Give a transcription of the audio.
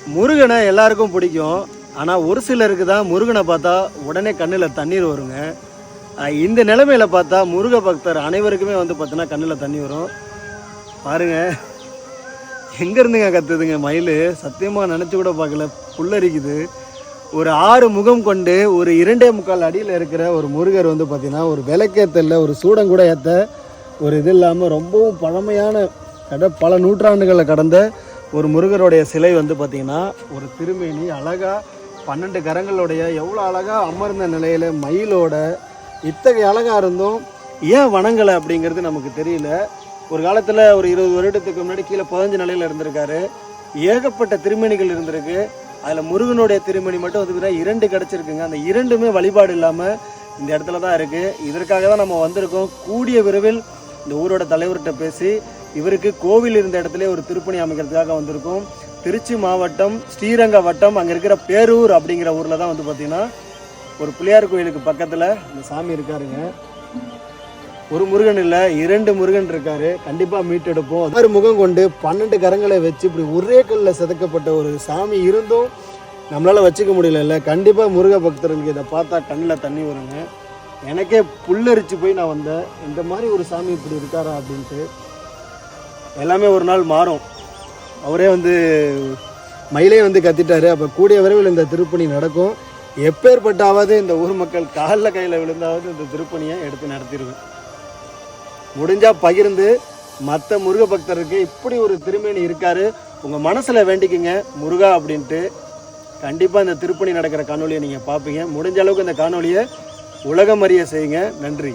முருகனை எல்லாருக்கும் பிடிக்கும். ஆனால் ஒரு சிலருக்கு தான் முருகனை பார்த்தா உடனே கண்ணில் தண்ணீர் வருங்க. இந்த நிலைமையில் பார்த்தா முருக பக்தர் அனைவருக்குமே வந்து பார்த்தீங்கன்னா கண்ணில் தண்ணி வரும். பாருங்க. எங்கேருந்துங்க கத்துதுங்க மயில்? சத்தியமாக நினச்சி கூட பார்க்கல. புல்லரிக்குது. ஒரு ஆறு முகம் கொண்டு ஒரு இரண்டே முக்கால் அடியில் இருக்கிற ஒரு முருகர் வந்து பார்த்தீங்கன்னா ஒரு விளக்கேத்தல ஒரு சூடம் கூட ஏற்ற ஒரு இது இல்லாமல் ரொம்பவும் பழமையான கட பல நூற்றாண்டுகளை கடந்த ஒரு முருகருடைய சிலை வந்து பார்த்திங்கன்னா ஒரு திருமேனி அழகாக பன்னெண்டு கரங்களுடைய எவ்வளோ அழகாக அமர்ந்த நிலையில் மயிலோட இத்தகைய அழகா இருந்தும் ஏன் வணங்கலை அப்படிங்கிறது நமக்கு தெரியல. ஒரு காலத்தில் ஒரு இருபது வருடத்துக்கு முன்னாடி கீழே பதினஞ்சு நிலையில் இருந்திருக்காரு. ஏகப்பட்ட திருமணிகள் இருந்திருக்கு. அதில் முருகனுடைய திருமணி மட்டும் வந்து இரண்டு கிடச்சிருக்குங்க. அந்த இரண்டுமே வழிபாடு இல்லாமல் இந்த இடத்துல தான் இருக்குது இதற்காக தான் நம்ம வந்திருக்கோம். கூடிய விரைவில் இந்த ஊரோட தலைவர்கிட்ட பேசி இவருக்கு கோவில் இருந்த இடத்துல ஒரு திருப்பணி அமைக்கிறதுக்காக வந்திருக்கும். திருச்சி மாவட்டம் ஸ்ரீரங்க வட்டம் அங்கே இருக்கிற பேரூர் அப்படிங்கிற ஊரில் தான் வந்து பார்த்திங்கன்னா ஒரு பிள்ளையார் கோயிலுக்கு பக்கத்தில் இந்த சாமி இருக்காருங்க. ஒரு முருகன் இல்லை இரண்டு முருகன் இருக்காரு. கண்டிப்பாக மீட்டெடுப்போம் ஆறு முகம் கொண்டு பன்னெண்டு கரங்களை வச்சு இப்படி ஒரே கல்லில் செதுக்கப்பட்ட ஒரு சாமி இருந்தும் நம்மளால் வச்சுக்க முடியல கண்டிப்பாக முருக பக்தர்களுக்கு இதை பார்த்தா கண்ணில் தண்ணி வருங்க. எனக்கே புல்லரிச்சு போய் நான் வந்தேன். இந்த மாதிரி ஒரு சாமி இப்படி இருக்காரா அப்படின்ட்டு எல்லாமே ஒரு நாள் மாறும். அவரே வந்து மயிலே வந்து கத்திட்டாரு. அப்போ கூடிய விரைவில் இந்த திருப்பணி நடக்கும். எப்பேற்பட்டாவது இந்த ஊர் மக்கள் காலில் கையில் விழுந்தாவது இந்த திருப்பணியை எடுத்து நடத்திடுவேன். முடிஞ்சால் பகிர்ந்து மற்ற முருக பக்தருக்கு இப்படி ஒரு திருமேனி இருக்காரு. உங்கள் மனசில் வேண்டிக்குங்க முருகா அப்படின்ட்டு. கண்டிப்பாக இந்த திருப்பணி நடக்கிற காணொலியை நீங்கள் பார்ப்பீங்க முடிஞ்ச அளவுக்கு இந்த காணொலியை உலகம் அறிய செய்யுங்க. நன்றி.